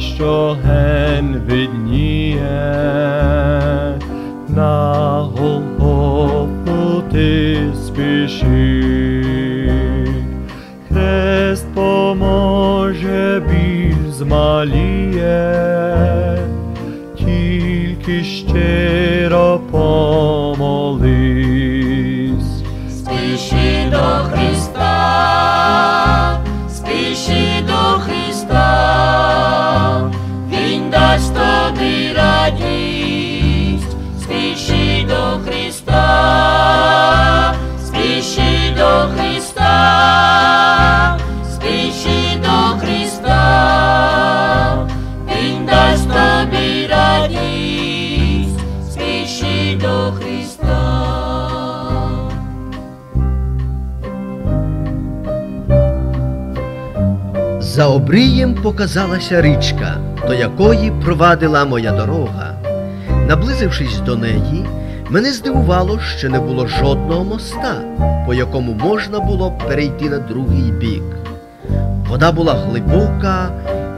що ген видніє, на Голгофу ти спіши. Хрест поможе, біль змаліє, тільки щиро помолись. Спіши до Христа, За обрієм показалася річка, до якої провадила моя дорога. Наблизившись до неї, мене здивувало, що не було жодного моста, по якому можна було перейти на другий бік. Вода була глибока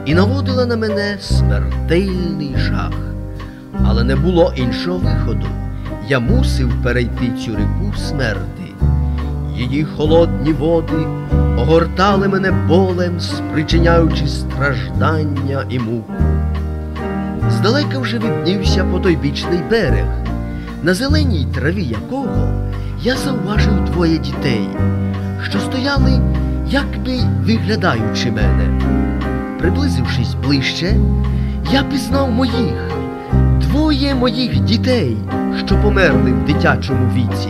і наводила на мене смертельний жах. Але не було іншого виходу. Я мусив перейти цю ріку смерти. Її холодні води огортали мене болем, спричиняючи страждання і муку. Здалека вже віднівся потойбічний берег, на зеленій траві якого я зауважив двоє дітей, що стояли, якби виглядаючи мене. Приблизившись ближче, я пізнав моїх, двоє моїх дітей, що померли в дитячому віці.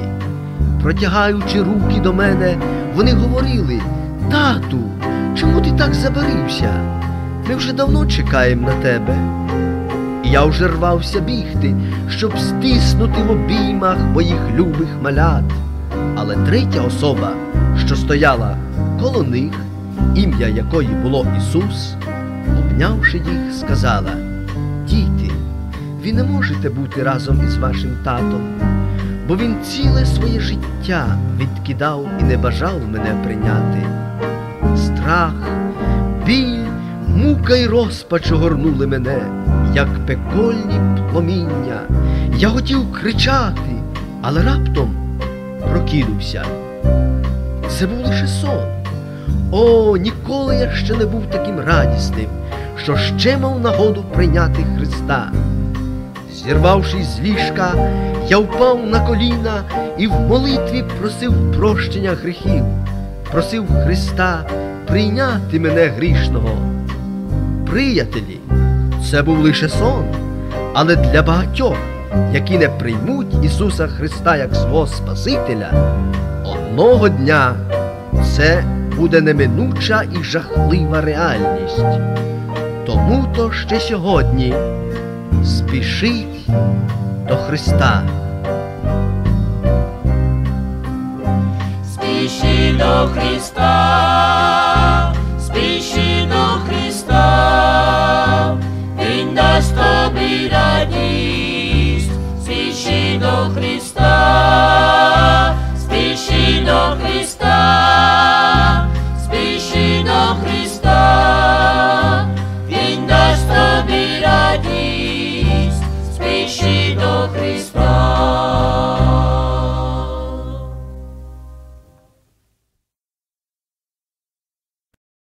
Протягаючи руки до мене, вони говорили: Тату, чому ти так забарився? Ми вже давно чекаємо на тебе. І я вже рвався бігти, щоб стиснути в обіймах моїх любих малят. Але третя особа, що стояла коло них, ім'я якої було Ісус, обнявши їх, сказала: Діти, ви не можете бути разом із вашим татом бо він ціле своє життя відкидав і не бажав мене прийняти. Страх, біль, мука й розпач огорнули мене, як пекольні пломіння. Я хотів кричати, але раптом прокинувся. Це був лише сон. О, ніколи я ще не був таким радісним, що ще мав нагоду прийняти Христа. Зірвавшись з ліжка, я впав на коліна і в молитві просив прощення гріхів, просив Христа прийняти мене грішного. Приятелі, це був лише сон, але для багатьох, які не приймуть Ісуса Христа як свого Спасителя, одного дня це буде неминуча і жахлива реальність. Тому то ще сьогодні спішіть до Христа. Спішіть до Христа, Hristos.